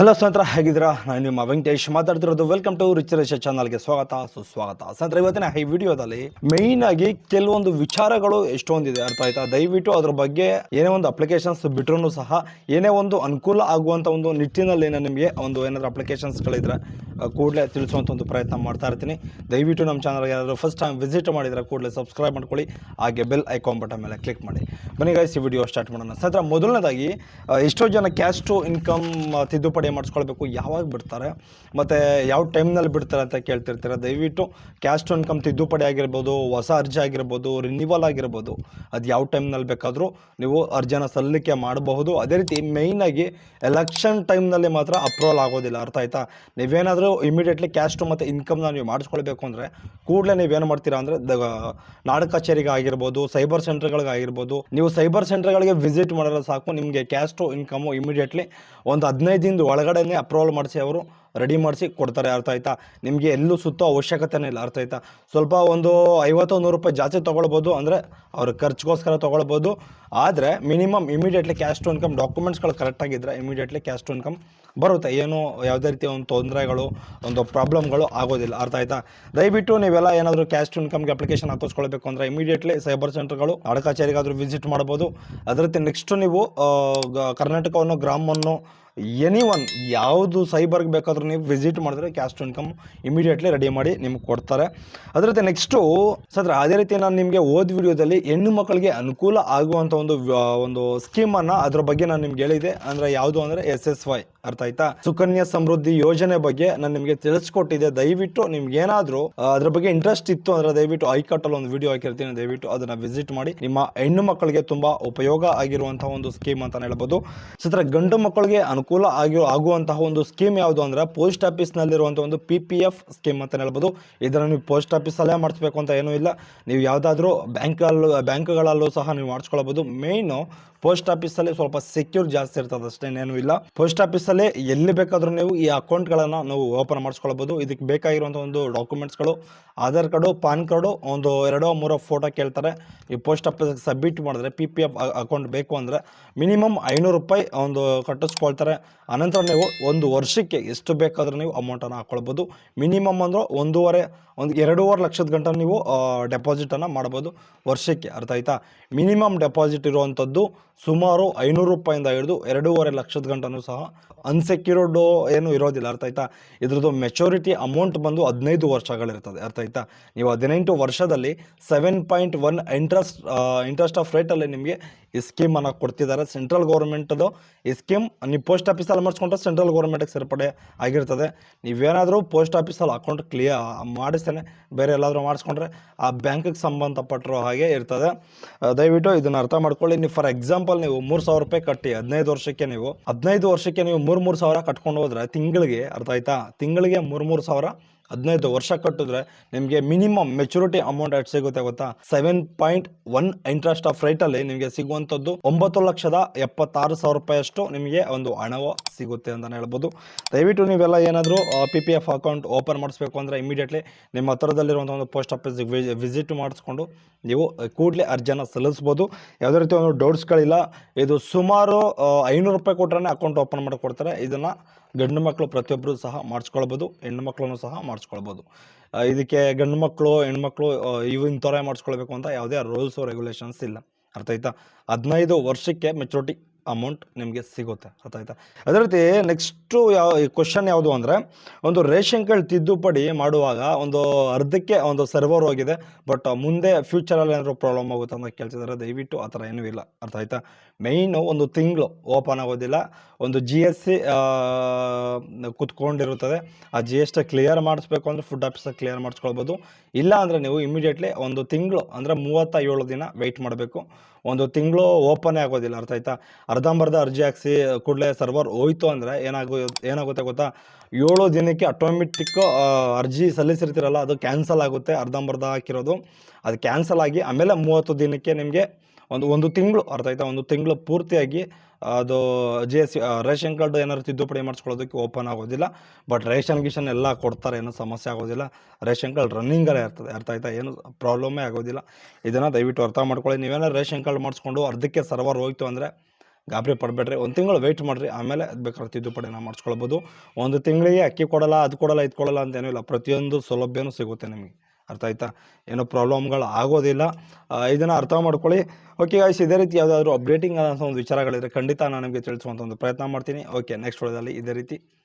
Hello ಸ್ನೇಹಿತರ, ಹೇಗಿದ್ದೀರಾ? ನಾನು ನಿಮ್ಮ ವೆಂಕಟೇಶ್ ಮಾತಾಡ್ತಿರೋದು. ವೆಲ್ಕಮ್ ಟು ರಿಚರೇಶ ಚಾನಲ್ಗೆ ಸ್ವಾಗತ. ಸುಸ್ವಾಗತ. ಸ್ನೇಹಿತರೆ, ಇವತ್ತಿನ ಈ ವಿಡಿಯೋದಲ್ಲಿ ಮೈನ್ ಆಗಿ ಕೆಲವೊಂದು ವಿಚಾರಗಳು ಎಷ್ಟೊಂದಿದೆ, ಅರ್ಥ ಆಯ್ತಾ? ದಯವಿಟ್ಟು ಅದ್ರ ಬಗ್ಗೆ ಏನೇ ಒಂದು ಅಪ್ಲಿಕೇಶನ್ಸ್ ಬಿಟ್ರೂ ಸಹ ಏನೇ ಒಂದು ಅನುಕೂಲ ಆಗುವಂಥ ಒಂದು ನಿಟ್ಟಿನಲ್ಲಿ ಏನೋ ನಿಮಗೆ ಒಂದು ಏನಾದರೂ ಅಪ್ಲಿಕೇಶನ್ಸ್ಗಳಿದ್ರೆ ಕೂಡಲೇ ತಿಳಿಸುವಂಥ ಒಂದು ಪ್ರಯತ್ನ ಮಾಡ್ತಾ ಇರ್ತೀನಿ. ದಯವಿಟ್ಟು ನಮ್ಮ ಚಾನಲ್ಗೆ ಯಾರಾದರೂ ಫಸ್ಟ್ ಟೈಮ್ ವಿಸಿಟ್ ಮಾಡಿದರೆ ಕೂಡಲೇ ಸಬ್ಸ್ಕ್ರೈಬ್ ಮಾಡ್ಕೊಳ್ಳಿ. ಹಾಗೆ ಬೆಲ್ ಐಕಾನ್ ಬಟನ್ ಮೇಲೆ ಕ್ಲಿಕ್ ಮಾಡಿ. ಬನ್ನಿ ಗೈಸ್ ವಿಡಿಯೋ ಸ್ಟಾರ್ಟ್ ಮಾಡೋಣ. ಸ್ನೇಹಿತರೆ, ಮೊದಲನೇದಾಗಿ ಎಷ್ಟೋ ಜನ ಕ್ಯಾಶ್ ಟು ಇನ್ಕಮ್ ತಿದ್ದುಪಡಿ ಮಾಡಿಸ್ಕೊಳ್ಬೇಕು, ಯಾವಾಗ ಬಿಡ್ತಾರೆ? ಮತ್ತು ಯಾವ ಟೈಮ್ನಲ್ಲಿ ಬಿಡ್ತಾರೆ ಅಂತ ಕೇಳ್ತಿರ್ತೀರ? ದಯವಿಟ್ಟು ಕ್ಯಾಶ್ ಟು ಇನ್ಕಮ್ ತಿದ್ದುಪಡಿ ಆಗಿರ್ಬೋದು, ಹೊಸ ಅರ್ಜಿ ಆಗಿರ್ಬೋದು ರಿನ್ಯೂವಲ್ ಆಗಿರ್ಬೋದು, ಅದು ಯಾವ ಟೈಮ್ನಲ್ಲಿ ಬೇಕಾದರೂ ನೀವು ಅರ್ಜಿನ ಸಲ್ಲಿಕೆ ಮಾಡಬಹುದು. ಅದೇ ರೀತಿ ಮೇಯ್ನಾಗಿ ಎಲೆಕ್ಷನ್ ಟೈಮ್ನಲ್ಲಿ ಮಾತ್ರ ಅಪ್ರೂವಲ್ ಆಗೋದಿಲ್ಲ. ಅರ್ಥ ಆಯ್ತಾ? ನೀವೇನಾದರೂ ಇಮಿಡಿಯೇಟ್ಲಿ ಕ್ಯಾಸ್ಟು ಮತ್ತು ಇನ್ಕಮ್ನ ನೀವು ಮಾಡಿಸ್ಕೊಳ್ಬೇಕು ಅಂದರೆ ಕೂಡಲೇ ನೀವೇನು ಮಾಡ್ತೀರಾ ಅಂದರೆ ದ, ನಾಡ ಕಚೇರಿಗೆ ಆಗಿರ್ಬೋದು ಸೈಬರ್ ಸೆಂಟರ್ಗಳಿಗೆ ಆಗಿರ್ಬೋದು, ನೀವು ಸೈಬರ್ ಸೆಂಟರ್ಗಳಿಗೆ ವಿಸಿಟ್ ಮಾಡಿದ್ರೆ ಸಾಕು, ನಿಮಗೆ ಕ್ಯಾಸ್ಟು ಇನ್ಕಮು ಇಮಿಡಿಯೇಟ್ಲಿ ಒಂದು ಹದಿನೈದು ದಿನದ ಒಳಗಡೆನೇ ಅಪ್ರೂವಲ್ ಮಾಡಿಸಿ ಅವರು ರೆಡಿ ಮಾಡಿಸಿ ಕೊಡ್ತಾರೆ ಅರ್ಥ ಆಯ್ತಾ? ನಿಮಗೆ ಎಲ್ಲೂ ಸುತ್ತೋ ಅವಶ್ಯಕತೆನೇ ಇಲ್ಲ, ಅರ್ಥ ಆಯ್ತಾ? ಸ್ವಲ್ಪ ಒಂದು ಐವತ್ತು ನೂರು ರೂಪಾಯಿ ಜಾಸ್ತಿ ತೊಗೊಳ್ಬೋದು ಅಂದರೆ ಅವ್ರ ಖರ್ಚಿಗೋಸ್ಕರ ತೊಗೊಳ್ಬೋದು. ಆದರೆ minimum immediately cash to income ಡಾಕ್ಯುಮೆಂಟ್ಸ್ಗಳು ಕರೆಕ್ಟಾಗಿದ್ದರೆ ಇಮಿಡಿಯೇಟ್ಲಿ ಕ್ಯಾಶ್ ಟು ಇನ್ಕಮ್ ಬರುತ್ತೆ. ಏನು ಯಾವುದೇ ರೀತಿಯ ಒಂದು ತೊಂದರೆಗಳು, ಒಂದು ಪ್ರಾಬ್ಲಮ್ಗಳು ಆಗೋದಿಲ್ಲ. ಅರ್ಥ ಆಯ್ತಾ? ದಯವಿಟ್ಟು ನೀವೆಲ್ಲ ಏನಾದರೂ ಕ್ಯಾಶ್ ಟು ಇನ್ಕಮ್ಗೆ ಅಪ್ಲಿಕೇಶನ್ ಹಾಕಿಸ್ಕೊಳ್ಬೇಕು ಅಂದರೆ ಇಮಿಡಿಯೇಟ್ಲಿ ಸೈಬರ್ ಸೆಂಟರ್ಗಳು ನಾಡ ಕಚೇರಿಗಾದರೂ ವಿಸಿಟ್ ಮಾಡ್ಬೋದು. ಅದೇ ರೀತಿ ನೆಕ್ಸ್ಟ್ ನೀವು ಕರ್ನಾಟಕವನ್ನು, ಗ್ರಾಮವನ್ನು ಎನಿ ಒನ್ ಯಾವುದು ಸೈಬರ್ಗೆ ಬೇಕಾದರೂ ನೀವು ವಿಸಿಟ್ ಮಾಡಿದ್ರೆ cash to income immediately ready ಮಾಡಿ ನಿಮ್ಗೆ ಕೊಡ್ತಾರೆ. ಅದರ ಜೊತೆ ನೆಕ್ಸ್ಟು, ಸದ್ರ ಅದೇ ರೀತಿ ನಾನು ನಿಮಗೆ ಓದ್ ವಿಡಿಯೋದಲ್ಲಿ ಹೆಣ್ಣು ಮಕ್ಕಳಿಗೆ ಅನುಕೂಲ ಆಗುವಂಥ ಒಂದು ಒಂದು ಸ್ಕೀಮನ್ನು ಅದರ ಬಗ್ಗೆ ನಾನು ನಿಮ್ಗೆ ಹೇಳಿದೆ. ಅಂದರೆ ಯಾವುದು ಅಂದರೆ ಎಸ್ ಎಸ್ ವೈ. ಅರ್ಥ ಆಯ್ತಾ ಸುಕನ್ಯಾ ಸಮೃದ್ಧಿ ಯೋಜನೆ ಬಗ್ಗೆ ನಾನು ನಿಮಗೆ ತಿಳಿಸ್ಕೊಟ್ಟಿದೆ ದಯವಿಟ್ಟು ನಿಮ್ಗೆ ಏನಾದರೂ ಅದ್ರ ಬಗ್ಗೆ ಇಂಟ್ರೆಸ್ಟ್ ಇತ್ತು ಅಂದ್ರೆ ದಯವಿಟ್ಟು ಐಕಟ್ಟಲ್ಲಿ ಒಂದು ವಿಡಿಯೋ ಹಾಕಿರ್ತೀನಿ. ದಯವಿಟ್ಟು ಅದನ್ನ ವಿಸಿಟ್ ಮಾಡಿ. ನಿಮ್ಮ ಹೆಣ್ಣು ಮಕ್ಕಳಿಗೆ ತುಂಬಾ ಉಪಯೋಗ ಆಗಿರುವಂತಹ ಒಂದು ಸ್ಕೀಮ್ ಅಂತ ಹೇಳ್ಬೋದು. ಸತ್ರ ಗಂಡು ಮಕ್ಕಳಿಗೆ ಅನುಕೂಲ ಆಗಿ ಆಗುವಂತಹ ಒಂದು ಸ್ಕೀಮ್ ಯಾವುದು ಅಂದ್ರೆ ಪೋಸ್ಟ್ ಆಫೀಸ್ ನಲ್ಲಿರುವಂತಹ ಒಂದು ಪಿ ಪಿ ಎಫ್ ಸ್ಕೀಮ್ ಅಂತ ಹೇಳ್ಬೋದು. ಇದನ್ನ ನೀವು ಪೋಸ್ಟ್ ಆಫೀಸ್ ಅಲ್ಲೇ ಮಾಡಿಸ್ಬೇಕು ಅಂತ ಏನೂ ಇಲ್ಲ. ನೀವು ಯಾವುದಾದ್ರೂ ಬ್ಯಾಂಕ್ ಬ್ಯಾಂಕ್ಗಳಲ್ಲೂ ಸಹ ನೀವು ಮಾಡಿಸ್ಕೊಳ್ಬಹುದು ಮೇಯ್ನು ಪೋಸ್ಟ್ ಆಫೀಸಲ್ಲಿ ಸ್ವಲ್ಪ ಸೆಕ್ಯೂರ್ ಜಾಸ್ತಿ ಇರ್ತದೆ ಅಷ್ಟೇನೇನು ಇಲ್ಲ. ಪೋಸ್ಟ್ ಆಫೀಸಲ್ಲಿ ಎಲ್ಲಿ ಬೇಕಾದರೂ ನೀವು ಈ ಅಕೌಂಟ್ಗಳನ್ನು ನಾವು ಓಪನ್ ಮಾಡಿಸ್ಕೊಳ್ಬೋದು. ಇದಕ್ಕೆ ಬೇಕಾಗಿರುವಂಥ ಒಂದು ಡಾಕ್ಯುಮೆಂಟ್ಸ್ಗಳು, ಆಧಾರ್ ಕಾರ್ಡು, ಪಾನ್ ಕಾರ್ಡು, ಒಂದು ಎರಡೋ ಮೂರೋ ಫೋಟೋ ಕೇಳ್ತಾರೆ. ಈ ಪೋಸ್ಟ್ ಆಫೀಸ್ ಸಬ್ಮಿಟ್ ಮಾಡಿದ್ರೆ ಪಿ ಪಿ ಎಫ್ ಅಕೌಂಟ್ ಬೇಕು ಅಂದರೆ ಮಿನಿಮಮ್ ಐನೂರು ರೂಪಾಯಿ ಒಂದು ಕಟ್ಟಿಸ್ಕೊಳ್ತಾರೆ. ಅನಂತರ ನೀವು ಒಂದು ವರ್ಷಕ್ಕೆ ಎಷ್ಟು ಬೇಕಾದರೂ ನೀವು ಅಮೌಂಟನ್ನು ಹಾಕ್ಕೊಳ್ಬೋದು. ಮಿನಿಮಮ್ ಅಂದ್ರೆ ಒಂದೂವರೆ, ಒಂದು ಎರಡೂವರೆ ಲಕ್ಷದ ಗಂಟ ನೀವು ಡೆಪಾಸಿಟನ್ನು ಮಾಡ್ಬೋದು. ವರ್ಷಕ್ಕೆ, ಅರ್ಥ ಆಯ್ತಾ? ಮಿನಿಮಮ್ ಡೆಪಾಸಿಟ್ ಇರುವಂಥದ್ದು ಸುಮಾರು ಐನೂರು ರೂಪಾಯಿಂದ ಹಿಡಿದು ಎರಡೂವರೆ ಲಕ್ಷದ ಗಂಟನೂ ಸಹ ಅನ್ಸೆಕ್ಯೂರ್ಡ್ ಏನು ಇರೋದಿಲ್ಲ, ಅರ್ಥ ಆಯ್ತಾ? ಇದ್ರದ್ದು ಮೆಚೋರಿಟಿ ಅಮೌಂಟ್ ಬಂದು ಹದಿನೈದು ವರ್ಷಗಳಿರ್ತದೆ ಅರ್ಥ ಆಯ್ತಾ? ನೀವು ಹದಿನೆಂಟು ವರ್ಷದಲ್ಲಿ seven point one interest interest of ರೇಟಲ್ಲಿ ನಿಮಗೆ ಈ ಸ್ಕೀಮನ್ನು ಕೊಡ್ತಿದ್ದಾರೆ. ಸೆಂಟ್ರಲ್ ಗೌರ್ಮೆಂಟದು ಈ ಸ್ಕೀಮ್ ನೀವು ಪೋಸ್ಟ್ ಆಫೀಸಲ್ಲಿ ಮಾಡಿಸ್ಕೊಂಡ್ರೆ ಸೆಂಟ್ರಲ್ ಗೌರ್ಮೆಂಟಿಗೆ ಸೇರ್ಪಡೆ ಆಗಿರ್ತದೆ. ನೀವೇನಾದರೂ ಪೋಸ್ಟ್ ಆಫೀಸಲ್ಲಿ ಅಕೌಂಟ್ ಕ್ಲಿಯರ್ ಮಾಡಿಸ್ತೇನೆ, ಬೇರೆ ಎಲ್ಲಾದರೂ ಮಾಡಿಸ್ಕೊಂಡ್ರೆ ಆ ಬ್ಯಾಂಕಿಗೆ ಸಂಬಂಧಪಟ್ಟಿರೋ ಹಾಗೆ ಇರ್ತದೆ. ದಯವಿಟ್ಟು ಇದನ್ನು ಅರ್ಥ ಮಾಡ್ಕೊಳ್ಳಿ. ನೀವು ಫಾರ್ ಎಕ್ಸಾಂಪಲ್ ನೀವು ಮೂರು ಸಾವಿರ ರೂಪಾಯಿ ಕಟ್ಟಿ, ಹದಿನೈದು ವರ್ಷಕ್ಕೆ ನೀವು, ಹದಿನೈದು ವರ್ಷಕ್ಕೆ ನೀವು ಮೂರು ಮೂರು ಸಾವಿರ ಕಟ್ಕೊಂಡು ಹೋದ್ರೆ ತಿಂಗಳಿಗೆ ಅರ್ಥ ಆಯ್ತಾ? ತಿಂಗಳಿಗೆ ಮೂರು ಮೂರು ಸಾವಿರ ಹದಿನೈದು ವರ್ಷ ಕಟ್ಟಿದ್ರೆ ನಿಮಗೆ ಮಿನಿಮಮ್ ಮೆಚುರಿಟಿ ಅಮೌಂಟ್ ಎಷ್ಟು ಸಿಗುತ್ತೆ ಗೊತ್ತಾ? Seven point one interest of ರೇಟಲ್ಲಿ ನಿಮಗೆ ಸಿಗುವಂಥದ್ದು ಒಂಬತ್ತು ಲಕ್ಷದ ಎಪ್ಪತ್ತಾರು ಸಾವಿರ ರೂಪಾಯಿಯಷ್ಟು ನಿಮಗೆ ಒಂದು ಹಣವು ಸಿಗುತ್ತೆ ಅಂತಲೇ ಹೇಳ್ಬೋದು. ದಯವಿಟ್ಟು ನೀವೆಲ್ಲ ಏನಾದರೂ P P F account open ಮಾಡಿಸ್ಬೇಕು ಅಂದರೆ ಇಮಿಡಿಯೇಟ್ಲಿ ನಿಮ್ಮ ಹತ್ರದಲ್ಲಿರುವಂಥ ಒಂದು ಪೋಸ್ಟ್ ಆಫೀಸಿಗೆ ವಿಸಿಟ್ ಮಾಡಿಸ್ಕೊಂಡು ನೀವು ಕೂಡಲೇ ಅರ್ಜಿಯನ್ನು ಸಲ್ಲಿಸ್ಬೋದು. ಯಾವುದೇ ರೀತಿ ಒಂದು ಡೌಟ್ಸ್ಗಳಿಲ್ಲ ಇದು ಸುಮಾರು ಐನೂರು ರೂಪಾಯಿ ಕೊಟ್ಟರೆ ಅಕೌಂಟ್ ಓಪನ್ ಮಾಡಿಕೊಡ್ತಾರೆ. ಇದನ್ನು ಗಂಡು ಮಕ್ಕಳು ಪ್ರತಿಯೊಬ್ಬರು ಸಹ ಮಾಡಿಸ್ಕೊಳ್ಬೋದು, ಹೆಣ್ಣು ಮಕ್ಕಳನ್ನು ಸಹ ಮಾಡಿಸ್ಕೊಳ್ಬೋದು. ಇದಕ್ಕೆ ಗಂಡು ಮಕ್ಕಳು, ಹೆಣ್ಣು ಮಕ್ಕಳು ಇವು ಇಂಥವರೇ ಮಾಡಿಸ್ಕೊಳ್ಬೇಕು ಅಂತ ಯಾವುದೇ ರೂಲ್ಸು ರೆಗ್ಯುಲೇಷನ್ಸ್ ಇಲ್ಲ. ಅರ್ಥ ಆಯ್ತಾ? ಹದಿನೈದು ವರ್ಷಕ್ಕೆ ಮೆಚುರಿಟಿ ಅಮೌಂಟ್ ನಿಮಗೆ ಸಿಗುತ್ತೆ. ಅರ್ಥ ಆಯ್ತಾ ಅದೇ ರೀತಿ ನೆಕ್ಸ್ಟು ಯಾವ ಕ್ವಶನ್ ಯಾವುದು ಅಂದರೆ, ಒಂದು ರೇಷನ್ ಕಾರ್ಡ್ ತಿದ್ದುಪಡಿ ಮಾಡುವಾಗ ಒಂದು ಅರ್ಧಕ್ಕೆ ಒಂದು ಸರ್ವರ್ ಹೋಗಿದೆ ಬಟ್ ಮುಂದೆ ಫ್ಯೂಚರಲ್ಲಿ ಏನಾದರೂ ಪ್ರಾಬ್ಲಮ್ ಆಗುತ್ತೆ ಅಂತ ಕೇಳ್ತಿದ್ದಾರೆ ದಯವಿಟ್ಟು ಆ ಥರ ಏನೂ ಇಲ್ಲ. ಅರ್ಥ ಆಯ್ತಾ ಮೈನು ಒಂದು ತಿಂಗಳು ಓಪನ್ ಆಗೋದಿಲ್ಲ, ಒಂದು ಜಿ ಎಸ್ ಸಿ ಕುತ್ಕೊಂಡಿರುತ್ತದೆ, ಆ ಜಿ ಎಸ್ ಟಿ ಕ್ಲಿಯರ್ ಮಾಡಿಸ್ಬೇಕು ಅಂದರೆ ಫುಡ್ ಆಫೀಸಲ್ಲಿ ಕ್ಲಿಯರ್ ಮಾಡಿಸ್ಕೊಳ್ಬೋದು. ಇಲ್ಲ ಅಂದರೆ ನೀವು ಇಮಿಡಿಯೇಟ್ಲಿ ಒಂದು ತಿಂಗಳು ಅಂದರೆ ಮೂವತ್ತ ಏಳು ದಿನ ವೆಯ್ಟ್ ಮಾಡಬೇಕು. ಒಂದು ತಿಂಗಳು ಓಪನೇ ಆಗೋದಿಲ್ಲ ಅರ್ಥ ಆಯ್ತಾ ಅರ್ಧಂಬರ್ಧ ಅರ್ಜಿ ಹಾಕ್ಸಿ ಕೂಡಲೇ ಸರ್ವರ್ ಹೋಯ್ತು ಅಂದರೆ ಏನಾಗೋ, ಏನಾಗುತ್ತೆ ಗೊತ್ತಾ? ಏಳು ದಿನಕ್ಕೆ ಆಟೋಮೆಟಿಕ್ ಅರ್ಜಿ ಸಲ್ಲಿಸಿರ್ತೀರಲ್ಲ, ಅದು ಕ್ಯಾನ್ಸಲ್ ಆಗುತ್ತೆ ಅರ್ಧಂಬರ್ಧ ಹಾಕಿರೋದು. ಅದು ಕ್ಯಾನ್ಸಲ್ ಆಗಿ ಆಮೇಲೆ ಮೂವತ್ತು ದಿನಕ್ಕೆ ನಿಮಗೆ ಒಂದು ಒಂದು ತಿಂಗಳು, ಅರ್ಥ ಆಯ್ತಾ? ಒಂದು ತಿಂಗಳು ಪೂರ್ತಿಯಾಗಿ ಅದು ಜಿ ಎಸ್ ರೇಷನ್ ಕಾರ್ಡ್ ಏನಾದ್ರು ತಿದ್ದುಪಡಿ ಮಾಡಿಸ್ಕೊಳ್ಳೋದಕ್ಕೆ ಓಪನ್ ಆಗೋದಿಲ್ಲ. ಬಟ್ ರೇಷನ್ ಗಿಷನ್ ಎಲ್ಲ ಕೊಡ್ತಾರೆ, ಏನೂ ಸಮಸ್ಯೆ ಆಗೋದಿಲ್ಲ. ರೇಷನ್ ಕಾರ್ಡ್ ರನ್ನಿಂಗಲ್ಲೇ ಇರ್ತದೆ, ಅರ್ಥ ಆಯ್ತಾ? ಏನು ಪ್ರಾಬ್ಲಮೇ ಆಗೋದಿಲ್ಲ. ಇದನ್ನು ದಯವಿಟ್ಟು ಅರ್ಥ ಮಾಡ್ಕೊಳ್ಳಿ. ನೀವೇನಾದ್ರು ರೇಷನ್ ಕಾರ್ಡ್ ಮಾಡಿಸ್ಕೊಂಡು ಅರ್ಧಕ್ಕೆ ಸರ್ವರ್ ಹೋಯ್ತು ಅಂದರೆ ಗಾಬರಿ ಪಡಬೇಡ್ರಿ. ಒಂದು ತಿಂಗಳು ವೆಯ್ಟ್ ಮಾಡಿರಿ. ಆಮೇಲೆ ಅದು ಬೇಕಾದ್ರೆ ತಿದ್ದುಪಡಿನ ಮಾಡಿಸ್ಕೊಳ್ಬೋದು. ಒಂದು ತಿಂಗಳಿಗೆ ಅಕ್ಕಿ ಕೊಡಲ್ಲ, ಅದು ಕೊಡಲ್ಲ, ಇದು ಅಂತ ಏನೂ ಇಲ್ಲ. ಪ್ರತಿಯೊಂದು ಸೌಲಭ್ಯನೂ ಸಿಗುತ್ತೆ ನಿಮಗೆ. ಅರ್ಥ ಆಯ್ತಾ? ಏನೋ ಪ್ರಾಬ್ಲಮ್ಗಳು ಆಗೋದಿಲ್ಲ. ಇದನ್ನು ಅರ್ಥ ಮಾಡ್ಕೊಳ್ಳಿ. ಓಕೆ ಗಾಯ್ಸ್ ಇದೇ ರೀತಿ ಯಾವುದಾದ್ರೂ ಅಪ್ಡೇಟಿಂಗ್ ಆದಂಥ ಒಂದು ವಿಚಾರಗಳಿದ್ರೆ ಖಂಡಿತ ನಾನು ನಿಮಗೆ ತಿಳಿಸುವಂಥ ಒಂದು ಪ್ರಯತ್ನ ಮಾಡ್ತೀನಿ. ಓಕೆ ನೆಕ್ಸ್ಟ್ ಒಳದಲ್ಲಿ ಇದೇ ರೀತಿ.